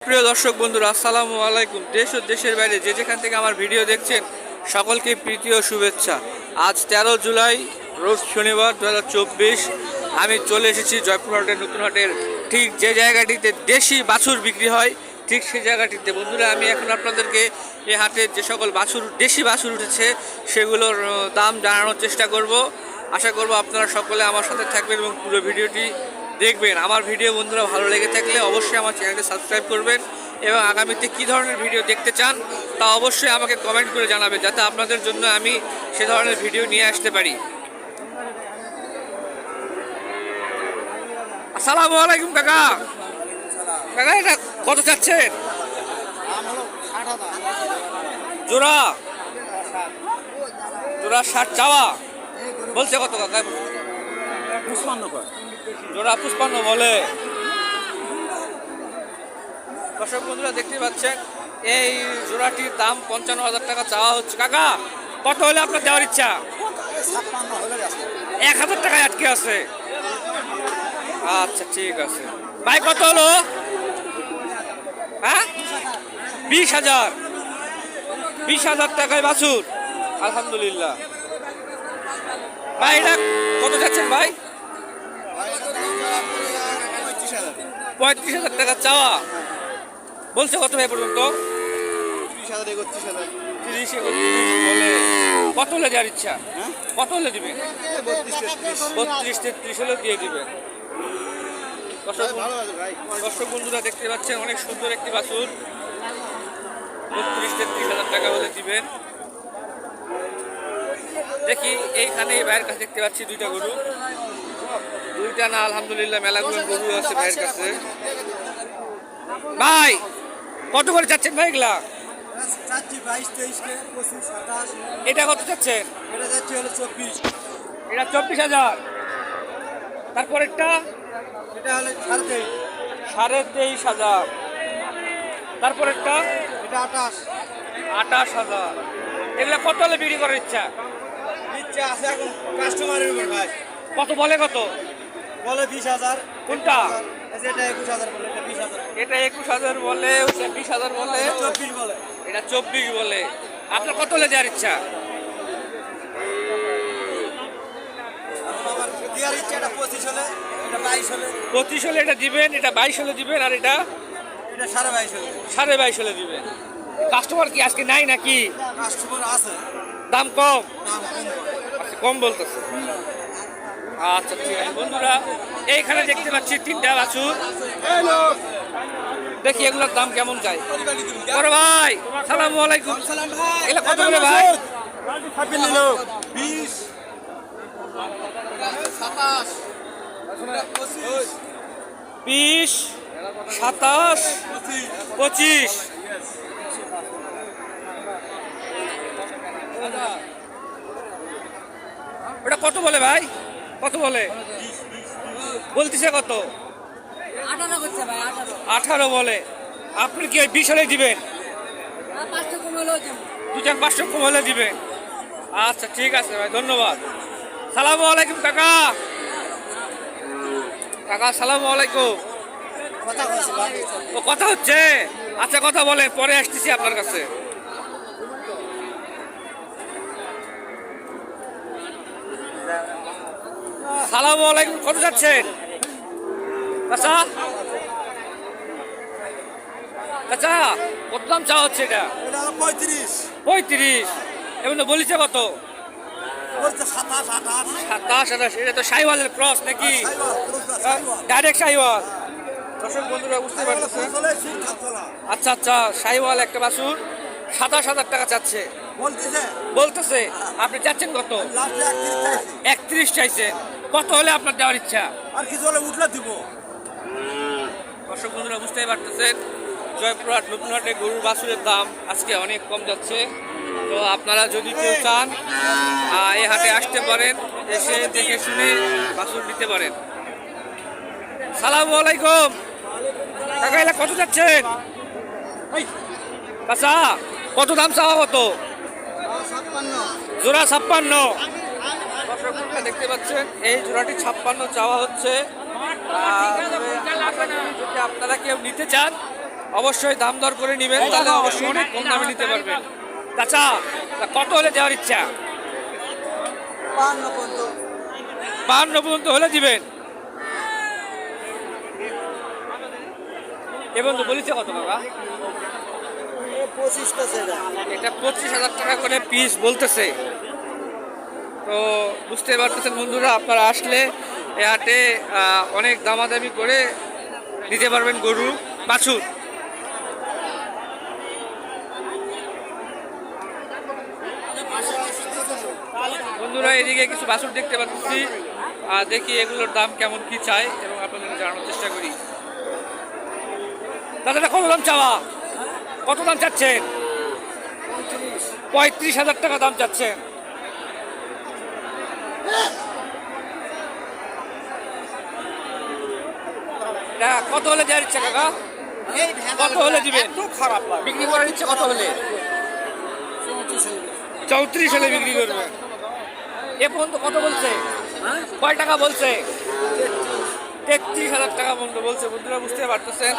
প্রিয় দর্শক বন্ধুরা, আসসালামু আলাইকুম। দেশ ও দেশের বাইরে যে যেখান থেকে আমার ভিডিও দেখছেন, সকলকে প্রীতি ও শুভেচ্ছা। আজ তেরো জুলাই, রোজ শনিবার দু হাজার চব্বিশ। আমি চলে এসেছি জয়পুর হাটের নতুন হাটের ঠিক যে জায়গাটিতে দেশি বাছুর বিক্রি হয়, ঠিক সেই জায়গাটিতে। বন্ধুরা, আমি এখন আপনাদেরকে এই হাটে যে সকল বাছুর, দেশি বাছুর উঠেছে, সেগুলোর দাম জানানোর চেষ্টা করব। আশা করব আপনারা সকলে আমার সাথে থাকবেন এবং পুরো ভিডিওটি দেখবেন। আমার ভিডিও বন্ধুরা ভালো লেগে থাকলে অবশ্যই আমার চ্যানেলটি সাবস্ক্রাইব করবেন এবং আগামীতে কী ধরনের ভিডিও দেখতে চান তা অবশ্যই আমাকে কমেন্ট করে জানাবেন যাতে আপনাদের জন্য আমি সে ধরনের ভিডিও নিয়ে আসতে পারি। আসসালামু আলাইকুম কাকা। কাকা, এটা কত চাচ্ছেন? জোড়া। জোড়া ষাট চাওয়া। বলছে কত কাকা? জোড়া পুষ্পান্ন বলে। দর্শক বন্ধুরা দেখতে পাচ্ছেন এই জোড়াটির দাম পঞ্চান্ন হাজার টাকা চাওয়া হচ্ছে। কাকা কত হলে আপনার দেওয়ার ইচ্ছা? এক হাজার টাকায় আটকে আছে। আচ্ছা ঠিক আছে। ভাই কত হলো? হ্যাঁ? বিশ হাজার। বিশ হাজার টাকায় বাছুর। আলহামদুলিল্লাহ। ভাই এটা কত যাচ্ছেন ভাই? পঁয়ত্রিশ হাজার টাকা চাওয়া। বলছে কত ভাই পর্যন্ত? তিরিশ কত হলে দেওয়ার ইচ্ছা? কত হলে দিবে? বত্রিশ, তেত্রিশ হলে দিয়ে দিবে। দর্শক বন্ধুরা দেখতে পাচ্ছেন, অনেক সুন্দর একটি বাছুর। বত্রিশ, তেত্রিশ হাজার টাকা হলে দিবেন দেখি, এইখানে এই ভাইয়ের কাছে দেখতে পাচ্ছি দুইটা গরু। দুইটা না আলহামদুলিল্লাহ মেলাগুলো গরু আছে ভাইয়ের কাছে। ভাই কত করে চাচ্ছেন ভাই এগুলা? এটা কত চাচ্ছেন? এটা যাচ্ছে চব্বিশ। এটা চব্বিশ হাজার। তারপরেরটা? এটা হলো সাড়ে তেইশ। সাড়ে তেইশ হাজার। তারপরেরটা? এটা আঠাশ। আঠাশ হাজার। এগুলা কত হলে বিক্রি করার ইচ্ছা? ইচ্ছা আছে এখন কাস্টমারের উপর ভাই। কত বলে কত? বলে বিশ হাজার। কোনটা? এটা একুশ হাজার বলে এটা বিশ হাজার এটা একুশ হাজার বলে বিশ হাজার বলে। চব্বিশ বলে। এটা চব্বিশ বলে। আপনার কত হলে দেওয়ার ইচ্ছা? দেওয়ার ইচ্ছা এটা পঁচিশ হলে এটা বাইশ হলে। পঁচিশ হলে এটা দিবেন এটা বাইশ হলে দিবেন আর এটা? এটা সাড়ে বাইশ হলে। সাড়ে বাইশ হলে দিবেন। কাস্টমার কি আজকে নাই নাকি? কাস্টমার আছে। দাম কম। আচ্ছা, কম বলতেছে। আচ্ছা ঠিক আছে। বন্ধুরা এইখানে দেখতে পাচ্ছি তিনটা বাছুর। দেখি এগুলোর দাম কেমন যায়। বড় ভাই সালামু আলাইকুম। এগুলো কত করে ভাই? বিশ। সাতাশ। পঁচিশ। বিশ সাতাশ পঁচিশ। ওটা কত বলে ভাই? কত বলে? বলতেছে কত? আঠারো বলে। আপনি কি বিশ হলে দিবেন? দু চার পাঁচশো কম হলে দিবেন। আচ্ছা ঠিক আছে ভাই ধন্যবাদ। সালামু আলাইকুম কাকা। কাকা সালামু আলাইকুম। কথা ও কথা হচ্ছে? আচ্ছা কথা বলে পরে আসতেছি আপনার কাছে। সালামু আলাইকুম কত যাচ্ছেন? চাচা? চাচা কত দাম চা হচ্ছে এটা? পঁয়ত্রিশ। পঁয়ত্রিশ। এবং তো বলিছে কত? সাতাশ আঠাশ। এটা তো সাইওয়ালের ক্রস নাকি? সাইবার, পুরুষরা সাইবার। ডাইরেক্ট সাইওয়াল। দর্শক বন্ধুরা বুঝতে পারতেছে। আচ্ছা আচ্ছা সাইওয়াল একটা বাসুর সাতাশ হাজার টাকা চাচ্ছে। বলতেছে। বলতেছে আপনি চাচ্ছেন কত? লাস্টে একত্রিশ চাইছি। একত্রিশ চাইছেন। কত হলে আপনার দেওয়ার ইচ্ছা। আর কিছু হলে উঠলে দিব। দর্শক বন্ধুরা বুঝতেই পারতেছেন জয়পুরহাট নতুন হাটে গরুর বাছুরের দাম আজকে অনেক কম যাচ্ছে। তো আপনারা যদি কেউ চান এই হাটে আসতে পারেন এসে দেখে শুনে বাছুর নিতে পারেন। সালামু আলাইকুম। কাকা এলা কত যাচ্ছেন? কাঁচা কত দাম চাওয়া কত জোড়া ছাপ্পান্ন। দর্শক দেখতে পাচ্ছেন এই জোড়াটি ছাপ্পান্ন চাওয়া হচ্ছে। যদি আপনারা কেউ নিতে চান অবশ্যই দাম দর করে নেবেন তাহলে অবশ্যই অনেক কম দামে নিতে পারবেন। চাচা কত হলে দেওয়ার ইচ্ছা? বাহান্ন পর্যন্ত। হলে দিবেন। এবং তো বলেছে কত টাকা? এটা পঁচিশ হাজার টাকা করে পিস বলতেছে। তো বুঝতে পারতেছেন বন্ধুরা, আপনারা আসলে এ হাটে অনেক দামাদামি করে নিতে পারবেন গরু, বাছুর। বন্ধুরা, এদিকে কিছু বাছুর দেখতে পাচ্ছি। আর দেখি এগুলোর দাম কেমন কি চাই এবং আপনাদের জানানোর চেষ্টা করি। দাদাটা কত দাম চাওয়া? কত দাম চাচ্ছেন? পঁয়ত্রিশ হাজার টাকা দাম চাচ্ছেন। কত হলে দেওয়ার ইচ্ছা কাকা? কত হলে দিবেন খারাপ বিক্রি করার ইচ্ছা কত হলে? চৌত্রিশ হলে। বিক্রি করবে। এ পর্যন্ত কত বলছে? কয় টাকা বলছে? তেত্রিশ হাজার টাকা পর্যন্ত বলছে। বন্ধুরা বুঝতে পারতেছেন?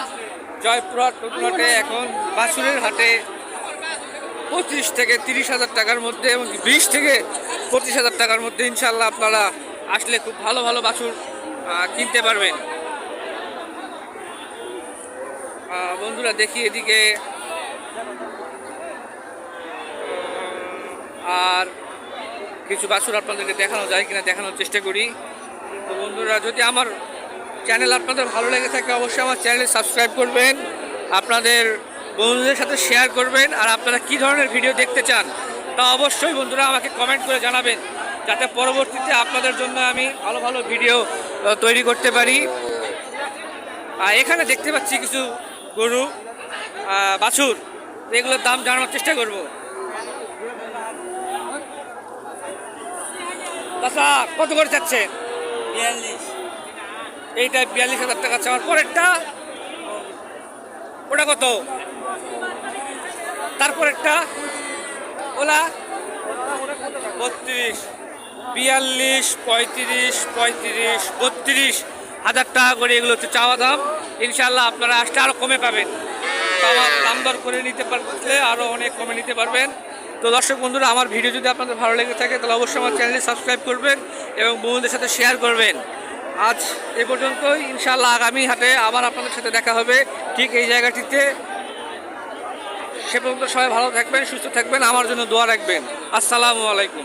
জয়পুরহাট নতুনহাটে এখন বাছুরের হাটে পঁচিশ থেকে তিরিশ হাজার টাকার মধ্যে এবং বিশ থেকে পঁচিশ হাজার টাকার মধ্যে ইনশাল্লাহ আপনারা আসলে খুব ভালো ভালো বাছুর কিনতে পারবেন। বন্ধুরা, দেখি এদিকে। আর কিছু বাছুর আপনাদেরকে দেখানো যায় কিনা দেখানোর চেষ্টা করি। তো বন্ধুরা, যদি আমার চ্যানেল আপনাদের ভালো লেগে থাকে, অবশ্যই আমার চ্যানেল সাবস্ক্রাইব করবেন, আপনাদের বন্ধুদের সাথে শেয়ার করবেন, আর আপনারা কি ধরনের ভিডিও দেখতে চান তা অবশ্যই বন্ধুরা আমাকে কমেন্ট করে জানাবেন যাতে পরবর্তীতে আপনাদের জন্য আমি ভালো ভালো ভিডিও তৈরি করতে পারি। আর এখানে দেখতে পাচ্ছি কিছু গরু বাছুর। এগুলোর দাম জানানোর চেষ্টা করব। আচ্ছা কত করে চাচ্ছেন বিয়াল্লিশ। এইটা বিয়াল্লিশ হাজার টাকা চাওয়ার পরেরটা? ওটা কত? তারপরেরটা? ওলা। বত্রিশ, বিয়াল্লিশ, পঁয়ত্রিশ পঁয়ত্রিশ, বত্রিশ হাজার টাকা করে এগুলো হচ্ছে চাওয়া দাম। ইনশাল্লাহ আপনারা আসলে আরও কমে পাবেন। দাম দর করে নিতে পারলে আরও অনেক কমে নিতে পারবেন। তো দর্শক বন্ধুরা, আমার ভিডিও যদি আপনাদের ভালো লেগে থাকে, তাহলে অবশ্যই আমার চ্যানেলটি সাবস্ক্রাইব করবেন এবং বন্ধুদের সাথে শেয়ার করবেন। আজ এ পর্যন্তই। ইনশাল্লাহ আগামী হাটে আবার আপনাদের সাথে দেখা হবে ঠিক এই জায়গাটিতে। সে পর্যন্ত সবাই ভালো থাকবেন সুস্থ থাকবেন। আমার জন্য দোয়া রাখবেন। আসসালামু আলাইকুম।